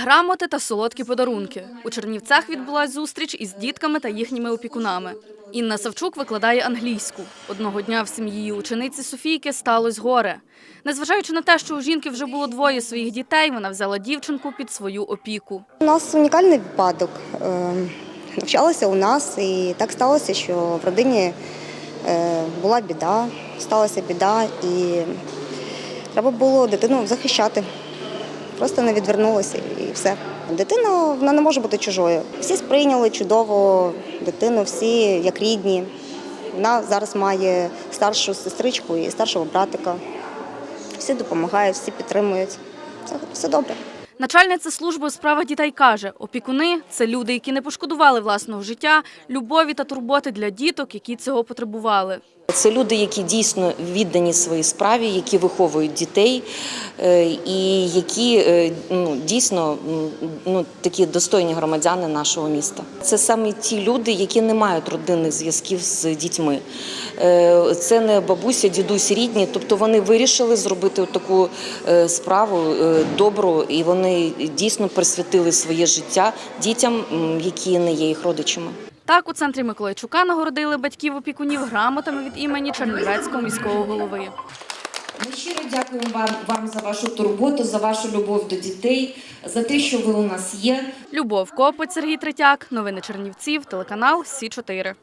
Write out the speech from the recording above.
Грамоти та солодкі подарунки. У Чернівцях відбулась зустріч із дітками та їхніми опікунами. Інна Савчук викладає англійську. Одного дня в сім'ї учениці Софійки сталося горе. Незважаючи на те, що у жінки вже було двоє своїх дітей, вона взяла дівчинку під свою опіку. У нас унікальний випадок. Е, Навчалася у нас, і так сталося, що в родині е, була біда, сталася біда, і треба було дитину захищати. Просто не відвернулася і все. Дитина вона не може бути чужою. Всі сприйняли чудово дитину, всі як рідні. Вона зараз має старшу сестричку і старшого братика. Всі допомагають, всі підтримують. Це все добре. Начальниця служби у справах дітей каже, опікуни – це люди, які не пошкодували власного життя, любові та турботи для діток, які цього потребували. Це люди, які дійсно віддані своїй справі, які виховують дітей е, і які е, ну, дійсно ну, такі достойні громадяни нашого міста. Це саме ті люди, які не мають родинних зв'язків з дітьми. Е, Це не бабуся, дідусь рідні, тобто вони вирішили зробити таку справу добру, і вони дійсно присвятили своє життя дітям, які не є їх родичами. Так, у центрі Миколайчука нагородили батьків опікунів грамотами від імені Чернівецького міського голови. Ми щиро дякуємо вам, вам за вашу турботу, за вашу любов до дітей, за те, що ви у нас є. Любов Копоть, Сергій Третяк. Новини Чернівців. Телеканал Сі 4